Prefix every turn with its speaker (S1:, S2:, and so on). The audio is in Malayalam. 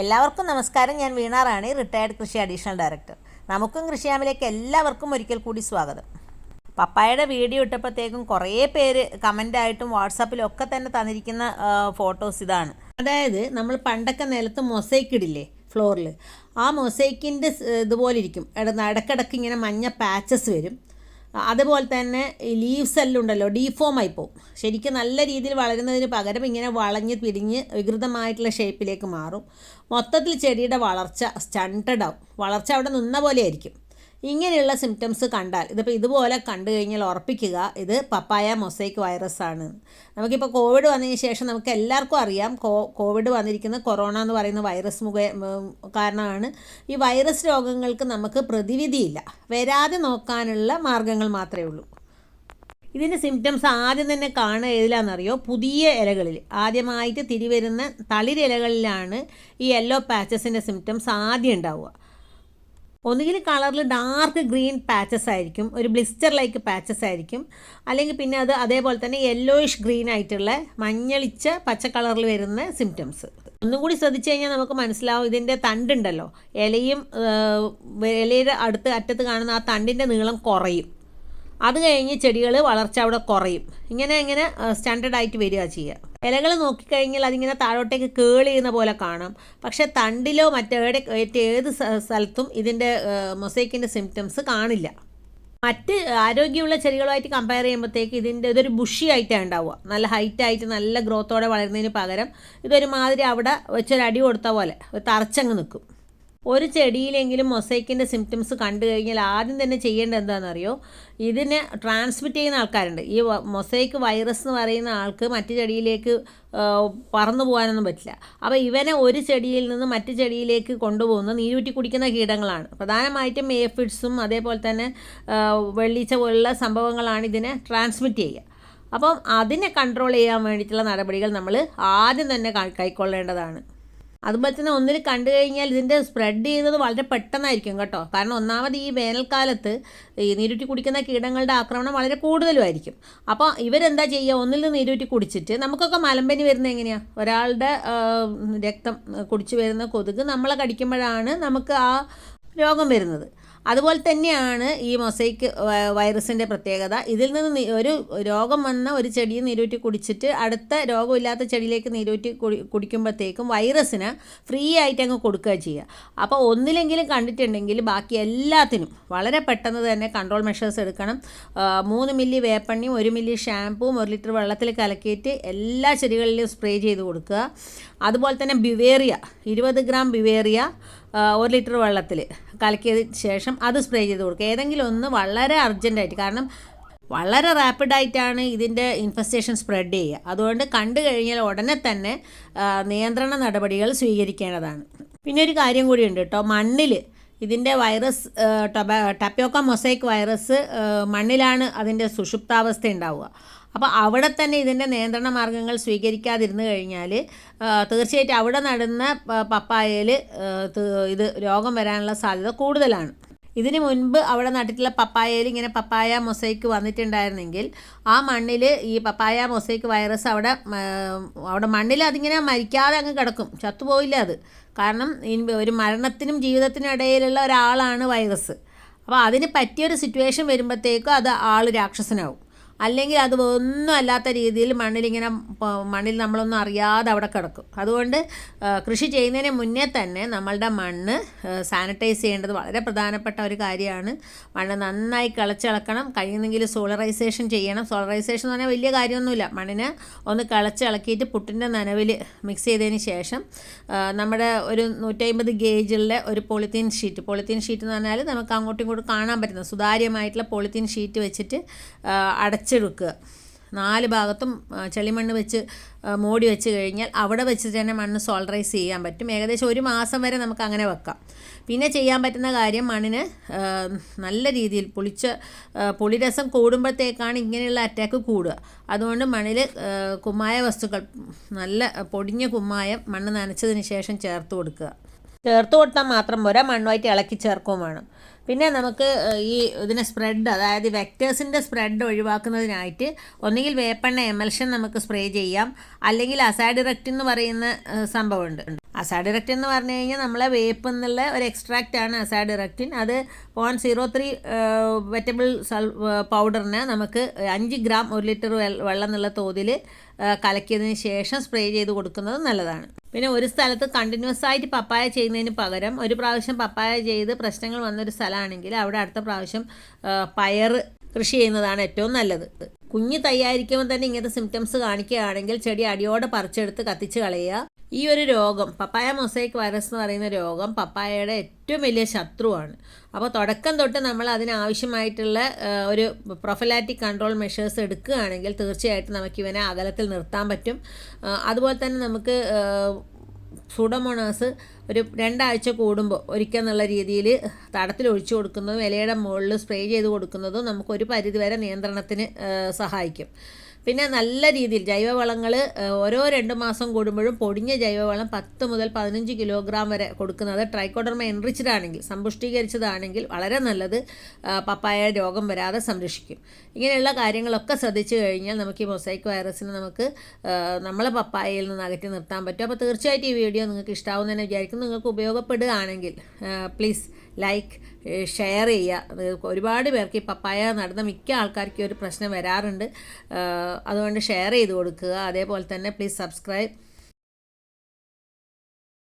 S1: എല്ലാവർക്കും നമസ്കാരം. ഞാൻ വീണാറാണ് റാണി റിട്ടയർഡ് കൃഷി അഡീഷണൽ ഡയറക്ടർ നമുക്കും കൃഷിയാമിലേക്ക് എല്ലാവർക്കും ഒരിക്കൽ കൂടി സ്വാഗതം. പപ്പായയുടെ വീഡിയോ ഇട്ടപ്പോഴത്തേക്കും കുറേ പേര് കമന്റായിട്ടും വാട്സാപ്പിലും ഒക്കെ തന്നെ തന്നിരിക്കുന്ന ഫോട്ടോസ് ഇതാണ്. അതായത് നമ്മൾ പണ്ടൊക്കെ നിലത്ത് മൊസൈക്ക് ഇടില്ലേ ഫ്ലോറിൽ ആ മൊസൈക്കിന്റെ ഇതുപോലെ ഇരിക്കും. ഇടക്കിടക്ക് ഇങ്ങനെ മഞ്ഞ പാച്ചസ് വരും. അതുപോലെ തന്നെ ഈ ലീവ്സ് എല്ലാം ഉണ്ടല്ലോ ഡീഫോം ആയി പോകും ശരിക്കും നല്ല രീതിയിൽ വളരുന്നതിന് പകരം ഇങ്ങനെ വളഞ്ഞ് പിരിഞ്ഞ് വികൃതമായിട്ടുള്ള ഷേപ്പിലേക്ക് മാറും. മൊത്തത്തിൽ ചെടിയുടെ വളർച്ച സ്റ്റണ്ടഡ് ആവും. വളർച്ച അവിടെ നിന്ന പോലെ ആയിരിക്കും. ഇങ്ങനെയുള്ള സിംറ്റംസ് കണ്ടാൽ ഇതിപ്പോൾ ഇതുപോലെ കണ്ടു കഴിഞ്ഞാൽ ഉറപ്പിക്കുക ഇത് പപ്പായ മൊസൈക്ക് വൈറസ് ആണ്. നമുക്കിപ്പോൾ കോവിഡ് വന്നതിന് ശേഷം നമുക്ക് എല്ലാവർക്കും അറിയാം കോവിഡ് വന്നിരിക്കുന്ന കൊറോണ എന്ന് പറയുന്ന വൈറസ് മുഖേ കാരണമാണ്. ഈ വൈറസ് രോഗങ്ങൾക്ക് നമുക്ക് പ്രതിവിധിയില്ല. വരാതെ നോക്കാനുള്ള മാർഗങ്ങൾ മാത്രമേ ഉള്ളൂ. ഇതിന്റെ സിംറ്റംസ് ആദ്യം തന്നെ കാണുക ഏതിലാണെന്നറിയോ? പുതിയ ഇലകളിൽ. ആദ്യമായിട്ട് തിരിവരുന്ന തളിരിലകളിലാണ് ഈ യെല്ലോ പാച്ചസിന്റെ സിംറ്റംസ് ആദ്യം ഉണ്ടാവുക. ഒന്നുകിൽ കളറിൽ ഡാർക്ക് ഗ്രീൻ പാച്ചസ് ആയിരിക്കും ഒരു ബ്ലിസ്റ്റർ ലൈക്ക് പാച്ചസ് ആയിരിക്കും. അല്ലെങ്കിൽ പിന്നെ അത് അതേപോലെ തന്നെ യെല്ലോയിഷ് ഗ്രീൻ ആയിട്ടുള്ള മഞ്ഞളിച്ച പച്ച കളറിൽ വരുന്ന സിംറ്റംസ് ഒന്നും കൂടി ശ്രദ്ധിച്ചു കഴിഞ്ഞാൽ നമുക്ക് മനസ്സിലാവും ഇതിന്റെ തണ്ടുണ്ടല്ലോ ഇലയും ഇലയുടെ അടുത്ത് അറ്റത്ത് കാണുന്ന ആ തണ്ടിന്റെ നീളം കുറയും. അത് കഴിഞ്ഞ് ചെടികൾ വളർച്ച അവിടെ കുറയും. ഇങ്ങനെ ഇങ്ങനെ സ്റ്റാൻഡേർഡായിട്ട് വരിക ചെയ്യുക. ഇലകൾ നോക്കിക്കഴിഞ്ഞാൽ അതിങ്ങനെ താഴോട്ടേക്ക് കേൾ ചെയ്യുന്ന പോലെ കാണാം. പക്ഷെ തണ്ടിലോ മറ്റേടെ ഏത് സ്ഥ- സ്ഥലത്തും ഇതിന്റെ മൊസൈക്കിന്റെ സിംറ്റംസ് കാണില്ല. മറ്റ് ആരോഗ്യമുള്ള ചെടികളുമായിട്ട് കമ്പയർ ചെയ്യുമ്പോഴത്തേക്ക് ഇതിന്റെ ഇതൊരു ബുഷി ആയിട്ടാണ് ഉണ്ടാവുക. നല്ല ഹൈറ്റ് ആയിട്ട് നല്ല ഗ്രോത്തോടെ വളരുന്നതിന് പകരം ഇതൊരു മാതിരി അവിടെ വെച്ചൊരു അടി കൊടുത്ത പോലെ തറച്ചങ്ങ് നിൽക്കും. ഒരു ചെടിയിലെങ്കിലും മൊസൈക്കിന്റെ സിംറ്റംസ് കണ്ടു കഴിഞ്ഞാൽ ആദ്യം തന്നെ ചെയ്യേണ്ടത് എന്താണെന്നറിയോ? ഇതിനെ ട്രാൻസ്മിറ്റ് ചെയ്യുന്ന ആൾക്കാരുണ്ട്. ഈ മൊസൈക്ക് വൈറസ് എന്ന് പറയുന്ന ആൾക്ക് മറ്റു ചെടിയിലേക്ക് പറന്നു പോകാനൊന്നും പറ്റില്ല. അപ്പോൾ ഇവനെ ഒരു ചെടിയിൽ നിന്ന് മറ്റു ചെടിയിലേക്ക് കൊണ്ടുപോകുന്ന നീരൂറ്റി കുടിക്കുന്ന കീടങ്ങളാണ്. പ്രധാനമായിട്ടും ഏഫിഡ്സും അതേപോലെ തന്നെ വെള്ളീച്ച പോലുള്ള സംഭവങ്ങളാണ് ഇതിനെ ട്രാൻസ്മിറ്റ് ചെയ്യുക. അപ്പം അതിനെ കൺട്രോൾ ചെയ്യാൻ വേണ്ടിയിട്ടുള്ള നടപടികൾ നമ്മൾ ആദ്യം തന്നെ കൈക്കൊള്ളേണ്ടതാണ്. അതുപോലെ തന്നെ ഒന്നിൽ കണ്ടു കഴിഞ്ഞാൽ ഇതിന്റെ സ്പ്രെഡ് ചെയ്യുന്നത് വളരെ പെട്ടെന്നായിരിക്കും കേട്ടോ. കാരണം ഒന്നാമത് ഈ വേനൽക്കാലത്ത് ഈ നീരുറ്റി കുടിക്കുന്ന കീടങ്ങളുടെ ആക്രമണം വളരെ കൂടുതലുമായിരിക്കും. അപ്പോൾ ഇവരെന്താ ചെയ്യുക? ഒന്നിൽ നിന്ന് നീരുറ്റി കുടിച്ചിട്ട് നമുക്കൊക്കെ മലമ്പനി വരുന്നത് എങ്ങനെയാണ് ഒരാളുടെ രക്തം കുടിച്ചു വരുന്ന കൊതുക് നമ്മളെ കടിക്കുമ്പോഴാണ് നമുക്ക് ആ രോഗം വരുന്നത്. അതുപോലെ തന്നെയാണ് ഈ മൊസൈക്ക് വൈറസിന്റെ പ്രത്യേകത. ഇതിൽ നിന്ന് ഒരു രോഗം വന്ന ഒരു ചെടിയെ നീരൂറ്റി കുടിച്ചിട്ട് അടുത്ത രോഗമില്ലാത്ത ചെടിയിലേക്ക് നീരൂറ്റി കുടി കുടിക്കുമ്പോഴത്തേക്കും വൈറസിന് ഫ്രീ ആയിട്ട് അങ്ങ് കൊടുക്കുക ചെയ്യുക. അപ്പോൾ ഒന്നിലെങ്കിലും കണ്ടിട്ടുണ്ടെങ്കിൽ ബാക്കി എല്ലാത്തിനും വളരെ പെട്ടെന്ന് തന്നെ കൺട്രോൾ മെഷേഴ്സ് എടുക്കണം. മൂന്ന് മില്ലി വേപ്പണ്ണിയും ഒരു മില്ലി ഷാമ്പുവും ഒരു ലിറ്റർ വെള്ളത്തിൽ കലക്കിയിട്ട് എല്ലാ ചെടികളിലും സ്പ്രേ ചെയ്ത് കൊടുക്കുക. അതുപോലെ തന്നെ ബിവേറിയ ഇരുപത് ഗ്രാം ബിവേറിയ ഒരു ലിറ്റർ വെള്ളത്തിൽ കലക്കിയതിന് ശേഷം അത് സ്പ്രേ ചെയ്ത് കൊടുക്കുക. ഏതെങ്കിലും ഒന്ന് വളരെ അർജന്റായിട്ട് കാരണം വളരെ റാപ്പിഡായിട്ടാണ് ഇതിന്റെ ഇൻഫെസ്റ്റേഷൻ സ്പ്രെഡ് ചെയ്യുക. അതുകൊണ്ട് കണ്ടു കഴിഞ്ഞാൽ ഉടനെ തന്നെ നിയന്ത്രണ നടപടികൾ സ്വീകരിക്കേണ്ടതാണ്. പിന്നെ ഒരു കാര്യം കൂടിയുണ്ട് കേട്ടോ. മണ്ണിൽ ഇതിന്റെ വൈറസ് ടൊബ ടപ്യോക്ക മൊസൈക്ക് വൈറസ് മണ്ണിലാണ് അതിന്റെ സുഷുപ്താവസ്ഥ ഉണ്ടാവുക. അപ്പോൾ അവിടെ തന്നെ ഇതിന്റെ നിയന്ത്രണ മാർഗങ്ങൾ സ്വീകരിക്കാതിരുന്നു കഴിഞ്ഞാൽ തീർച്ചയായിട്ടും അവിടെ നടന്ന പപ്പായയിൽ ഇത് രോഗം വരാനുള്ള സാധ്യത കൂടുതലാണ്. ഇതിന് മുൻപ് അവിടെ നട്ടിട്ടുള്ള പപ്പായയിൽ ഇങ്ങനെ പപ്പായ മൊസൈക്ക് വന്നിട്ടുണ്ടായിരുന്നെങ്കിൽ ആ മണ്ണിൽ ഈ പപ്പായ മൊസൈക്ക് വൈറസ് അവിടെ അവിടെ മണ്ണിൽ അതിങ്ങനെ മരിക്കാതെ അങ്ങ് കിടക്കും. ചത്തുപോയില്ല അത്. കാരണം ഒരു മരണത്തിനും ജീവിതത്തിനും ഇടയിലുള്ള ഒരാളാണ് വൈറസ്. അപ്പോൾ അതിന് പറ്റിയൊരു സിറ്റുവേഷൻ വരുമ്പോഴത്തേക്കും അത് ആൾ രാക്ഷസനാവും. അല്ലെങ്കിൽ അത് ഒന്നും അല്ലാത്ത രീതിയിൽ മണ്ണിലിങ്ങനെ മണ്ണിൽ നമ്മളൊന്നും അറിയാതെ അവിടെ കിടക്കും. അതുകൊണ്ട് കൃഷി ചെയ്യുന്നതിന് മുന്നേ തന്നെ നമ്മളുടെ മണ്ണ് സാനിറ്റൈസ് ചെയ്യേണ്ടത് വളരെ പ്രധാനപ്പെട്ട ഒരു കാര്യമാണ്. മണ്ണ് നന്നായി കിളച്ചിളക്കണം. കഴിയുന്നെങ്കിൽ സോളറൈസേഷൻ ചെയ്യണം. സോളറൈസേഷൻ എന്ന് പറഞ്ഞാൽ വലിയ കാര്യമൊന്നുമില്ല. മണ്ണിനെ ഒന്ന് കിളച്ചിളക്കിയിട്ട് പുട്ടിന്റെ നനവിൽ മിക്സ് ചെയ്തതിന് ശേഷം നമ്മുടെ ഒരു നൂറ്റമ്പത് ഗേജിലെ ഒരു പോളിത്തീൻ ഷീറ്റ് പോളിത്തീൻ ഷീറ്റ് എന്ന് പറഞ്ഞാൽ നമുക്ക് അങ്ങോട്ടും ഇങ്ങോട്ടും കാണാൻ പറ്റുന്ന സുതാര്യമായിട്ടുള്ള പോളിത്തീൻ ഷീറ്റ് വെച്ചിട്ട് ആ, അടച്ചെടുക്കുക നാല് ഭാഗത്തും ചെളിമണ്ണ് വെച്ച് മോടി വെച്ച് കഴിഞ്ഞാൽ അവിടെ വെച്ചിട്ട് തന്നെ മണ്ണ് സോൾഡറൈസ് ചെയ്യാൻ പറ്റും. ഏകദേശം ഒരു മാസം വരെ നമുക്ക് അങ്ങനെ വെക്കാം. പിന്നെ ചെയ്യാൻ പറ്റുന്ന കാര്യം മണ്ണിന് നല്ല രീതിയിൽ പുളിച്ച പുളിരസം കൂടുമ്പോഴത്തേക്കാണ് ഇങ്ങനെയുള്ള അറ്റാക്ക് കൂടുക. അതുകൊണ്ട് മണ്ണിൽ കുമ്മായ വസ്തുക്കൾ നല്ല പൊടിഞ്ഞ കുമ്മായം മണ്ണ് നനച്ചതിന് ശേഷം ചേർത്ത് കൊടുക്കുക. ചേർത്ത് കൊടുത്താൽ മാത്രം പോരാ മണ്ണുമായിട്ട് ഇളക്കി ചേർക്കുകയും വേണം. പിന്നെ നമുക്ക് ഈ ഇതിനെ സ്പ്രെഡ് അതായത് വെക്ടേഴ്സിന്റെ സ്പ്രെഡ് ഒഴിവാക്കുന്നതിനായിട്ട് ഒന്നുകിൽ വേപ്പെണ്ണ എമൽഷൻ നമുക്ക് സ്പ്രേ ചെയ്യാം. അല്ലെങ്കിൽ അസാഡിറക്റ്റ് എന്ന് പറയുന്ന സംഭവമുണ്ട്. അസാഡിറക്റ്റ് എന്ന് പറഞ്ഞു കഴിഞ്ഞാൽ നമ്മളെ വേപ്പ് എന്നുള്ള ഒരു എക്സ്ട്രാക്റ്റ് ആണ് അസാഡിറക്റ്റിൻ അത് point zero three wettable sulphur പൗഡറിന് നമുക്ക് അഞ്ച് ഗ്രാം ഒരു ലിറ്റർ വെള്ളം എന്നുള്ള തോതിൽ കലക്കിയതിന് ശേഷം സ്പ്രേ ചെയ്ത് കൊടുക്കുന്നത് നല്ലതാണ്. പിന്നെ ഒരു സ്ഥലത്ത് കണ്ടിന്യൂസ് ആയിട്ട് പപ്പായ ചെയ്യുന്നതിന് പകരം ഒരു പ്രാവശ്യം പപ്പായ ചെയ്ത് പ്രശ്നങ്ങൾ വന്നൊരു സ്ഥലമാണെങ്കിൽ അവിടെ അടുത്ത പ്രാവശ്യം പയർ കൃഷി ചെയ്യുന്നതാണ് ഏറ്റവും നല്ലത്. കുഞ്ഞ് തയ്യായിരിക്കുമ്പോൾ തന്നെ ഇങ്ങനത്തെ സിംറ്റംസ് കാണിക്കുകയാണെങ്കിൽ ചെടി അടിയോടെ പറിച്ചെടുത്ത് കത്തിച്ച് കളയുക. ഈ ഒരു രോഗം പപ്പായ മൊസൈക്ക് വൈറസ് എന്ന് പറയുന്ന രോഗം പപ്പായയുടെ ഏറ്റവും വലിയ ശത്രുവാണ്. അപ്പോൾ തുടക്കം തൊട്ട് നമ്മൾ അതിനാവശ്യമായിട്ടുള്ള ഒരു പ്രൊഫലാറ്റിക് കൺട്രോൾ മെഷേഴ്സ് എടുക്കുകയാണെങ്കിൽ തീർച്ചയായിട്ടും നമുക്ക് ഇവനെ അകലത്തിൽ നിർത്താൻ പറ്റും. അതുപോലെ തന്നെ നമുക്ക് സൂഡോമോണാസ് ഒരു രണ്ടാഴ്ച കൂടുമ്പോൾ ഒരിക്കൽ എന്നുള്ള രീതിയിൽ തടത്തിൽ ഒഴിച്ചു കൊടുക്കുന്നതും ഇലയുടെ മുകളിൽ സ്പ്രേ ചെയ്ത് കൊടുക്കുന്നതും നമുക്കൊരു പരിധിവരെ നിയന്ത്രണത്തിന് സഹായിക്കും. പിന്നെ നല്ല രീതിയിൽ ജൈവവളങ്ങൾ ഓരോ രണ്ട് മാസം കൂടുമ്പോഴും പൊടിഞ്ഞ ജൈവവളം പത്ത് മുതൽ പതിനഞ്ച് കിലോഗ്രാം വരെ കൊടുക്കുന്നത് ട്രൈക്കോഡർമ എൻറിച്ചഡ് ആണെങ്കിൽ സമ്പുഷ്ടീകരിച്ചതാണെങ്കിൽ വളരെ നല്ലത് പപ്പായ രോഗം വരാതെ സംരക്ഷിക്കും. ഇങ്ങനെയുള്ള കാര്യങ്ങളൊക്കെ ശ്രദ്ധിച്ചു കഴിഞ്ഞാൽ നമുക്ക് ഈ മൊസൈക്ക് വൈറസിനെ നമുക്ക് നമ്മളെ പപ്പായയിൽ നിന്ന് അകറ്റി നിർത്താൻ പറ്റും. അപ്പോൾ തീർച്ചയായിട്ടും ഈ വീഡിയോ നിങ്ങൾക്ക് ഇഷ്ടാവുന്നതിനെ വിചാരിക്കും നിങ്ങൾക്ക് ഉപയോഗപ്പെടുകയാണെങ്കിൽ പ്ലീസ് ലൈക്ക് ഷെയർ ചെയ്യുക. ഒരുപാട് പേർക്ക് ഈ പപ്പായ നടന്ന മിക്ക ആൾക്കാർക്കും ഒരു പ്രശ്നം വരാറുണ്ട്. അതുകൊണ്ട് ഷെയർ ചെയ്ത് കൊടുക്കുക. അതേപോലെ തന്നെ പ്ലീസ് സബ്സ്ക്രൈബ്